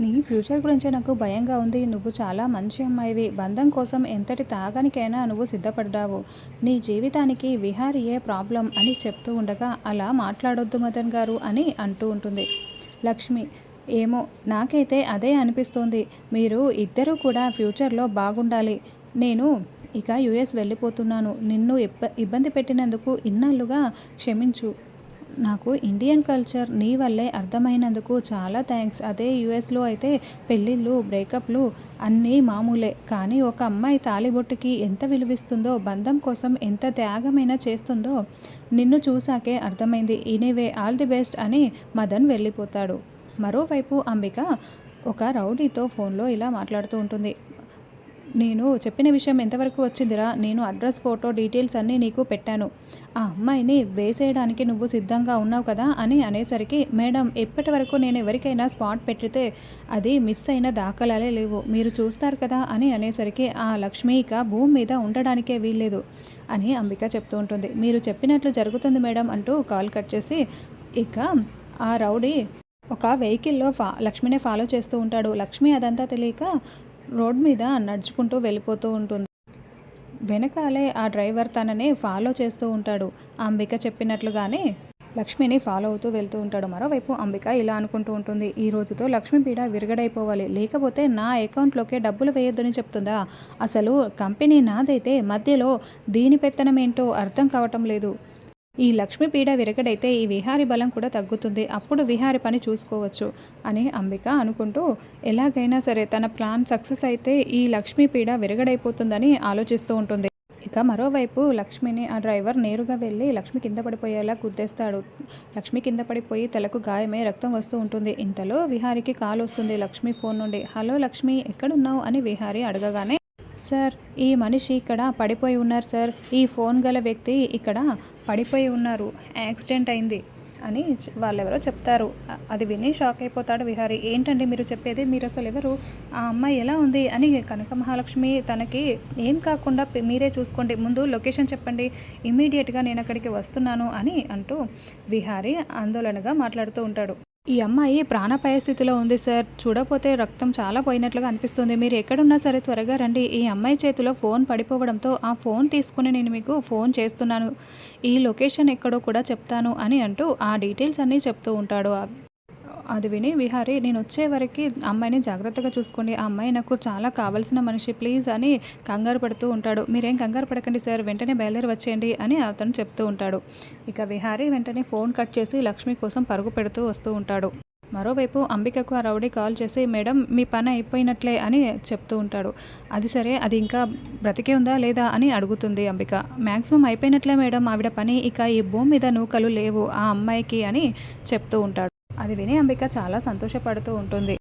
నీ ఫ్యూచర్ గురించి నాకు భయంగా ఉంది. నువ్వు చాలా మంచి అమ్మాయివి. బంధం కోసం ఎంతటి తాగానికైనా నువ్వు సిద్ధపడ్డావు. నీ జీవితానికి విహారీయే ప్రాబ్లం అని చెప్తూ ఉండగా అలా మాట్లాడొద్దు మదన్ గారు అని అంటూ ఉంటుంది. లక్ష్మి ఏమో నాకైతే అదే అనిపిస్తోంది. మీరు ఇద్దరూ కూడా ఫ్యూచర్లో బాగుండాలి. నేను ఇక యుఎస్ వెళ్ళిపోతున్నాను. నిన్ను ఇబ్బ ఇబ్బంది పెట్టినందుకు ఇన్నాళ్ళుగా క్షమించు. నాకు ఇండియన్ కల్చర్ నీ వల్లే అర్థమైనందుకు చాలా థ్యాంక్స్ అదే యుఎస్లో అయితే పెళ్ళిళ్ళు బ్రేకప్లు అన్నీ మామూలే. కానీ ఒక అమ్మాయి తాలిబొట్టుకి ఎంత విలువిస్తుందో బంధం కోసం ఎంత త్యాగమైనా చేస్తుందో నిన్ను చూసాకే అర్థమైంది. ఇనివే ఆల్ ది బెస్ట్ అని మదన్ వెళ్ళిపోతాడు. మరోవైపు అంబిక ఒక రౌడీతో ఫోన్లో ఇలా మాట్లాడుతూ ఉంటుంది. నేను చెప్పిన విషయం ఎంతవరకు వచ్చిందిరా? నేను అడ్రస్ ఫోటో డీటెయిల్స్ అన్నీ నీకు పెట్టాను. ఆ అమ్మాయిని వేసేయడానికి నువ్వు సిద్ధంగా ఉన్నావు కదా అని అనేసరికి మేడం ఎప్పటి వరకు నేను ఎవరికైనా స్పాట్ పెట్టితే అది మిస్ అయిన దాఖలాలే లేవు. మీరు చూస్తారు కదా అని అనేసరికి ఆ లక్ష్మి ఇక భూమి మీద ఉండడానికే వీల్లేదు అని అంబిక చెప్తూ ఉంటుంది. మీరు చెప్పినట్లు జరుగుతుంది మేడం అంటూ కాల్ కట్ చేసి ఇక ఆ రౌడీ ఒక వెహికల్లో ఫా లక్ష్మినే ఫాలో చేస్తూ ఉంటాడు. లక్ష్మి అదంతా తెలియక రోడ్ మీద నడుచుకుంటూ వెళ్ళిపోతూ ఉంటుంది. వెనకాలే ఆ డ్రైవర్ తననే ఫాలో చేస్తూ ఉంటాడు. అంబిక చెప్పినట్లుగానే లక్ష్మిని ఫాలో అవుతూ వెళ్తూ ఉంటాడు. మరోవైపు అంబిక ఇలా అనుకుంటూ ఉంటుంది. ఈ రోజుతో లక్ష్మి పీడ విరగడైపోవాలి. లేకపోతే నా అకౌంట్లోకే డబ్బులు వేయొద్దని చెప్తుందా? అసలు కంపెనీ నాదైతే మధ్యలో దీని పెత్తనం ఏంటో అర్థం కావటం లేదు. ఈ లక్ష్మీ పీడ విరగడైతే ఈ విహారి బలం కూడా తగ్గుతుంది. అప్పుడు విహారి పని చూసుకోవచ్చు అని అంబిక అనుకుంటూ ఎలాగైనా సరే తన ప్లాన్ సక్సెస్ అయితే ఈ లక్ష్మీ పీడ విరగడైపోతుందని ఆలోచిస్తూ ఉంటుంది. ఇక మరోవైపు లక్ష్మిని ఆ డ్రైవర్ నేరుగా వెళ్ళి లక్ష్మి కింద పడిపోయేలా గుద్దేస్తాడు. లక్ష్మి కింద పడిపోయి తలకు గాయమై రక్తం వస్తూ ఉంటుంది. ఇంతలో విహారికి కాల్ వస్తుంది లక్ష్మి ఫోన్ నుండి. హలో లక్ష్మి ఎక్కడున్నావు? అని విహారి అడగగానే సార్ ఈ మనిషి ఇక్కడ పడిపోయి ఉన్నారు సార్. ఈ ఫోన్ గల వ్యక్తి ఇక్కడ పడిపోయి ఉన్నారు. యాక్సిడెంట్ అయింది అని వాళ్ళెవరో చెప్తారు. అది విని షాక్ అయిపోతాడు విహారి. ఏంటండి మీరు చెప్పేది? మీరు అసలు ఎవరు? ఆ అమ్మాయి ఎలా ఉంది అని కనక మహాలక్ష్మి తనకి ఏం కాకుండా మీరే చూసుకోండి. ముందు లొకేషన్ చెప్పండి. ఇమీడియట్గా నేను అక్కడికి వస్తున్నాను అని అంటూ విహారి ఆందోళనగా మాట్లాడుతూ ఉంటాడు. ఈ అమ్మాయి ప్రాణాపాయ స్థితిలో ఉంది సార్. చూడపోతే రక్తం చాలా పోయినట్లుగా అనిపిస్తుంది. మీరు ఎక్కడున్నా సరే త్వరగా రండి. ఈ అమ్మాయి చేతిలో ఫోన్ పడిపోవడంతో ఆ ఫోన్ తీసుకుని నేను మీకు ఫోన్ చేస్తున్నాను. ఈ లొకేషన్ ఎక్కడో కూడా చెప్తాను అని అంటూ ఆ డీటెయిల్స్ అన్నీ చెప్తూ ఉంటాడు ఆ- అది విని విహారి నేను వచ్చే వరకు అమ్మాయిని జాగ్రత్తగా చూసుకోండి. ఆ అమ్మాయి నాకు చాలా కావాల్సిన మనిషి. ప్లీజ్ అని కంగారు పడుతూ ఉంటాడు. మీరేం కంగారు పడకండి సార్. వెంటనే బయలుదేరి వచ్చేయండి అని అతను చెప్తూ ఉంటాడు. ఇక విహారి వెంటనే ఫోన్ కట్ చేసి లక్ష్మి కోసం పరుగు పెడుతూ వస్తూ ఉంటాడు. మరోవైపు అంబికకు ఆ రౌడీ కాల్ చేసి మేడం మీ పని అయిపోయినట్లే అని చెప్తూ ఉంటాడు. అది సరే. అది ఇంకా బ్రతికే ఉందా లేదా అని అడుగుతుంది అంబిక. Maximum అయిపోయినట్లే madam. ఆవిడ పని ఇక ఈ భూమి మీద నూకలు లేవు. ఆ అమ్మాయికి అని చెప్తూ ఉంటాడు. అది విని అంబిక చాలా సంతోషపడుతూ ఉంటుంది.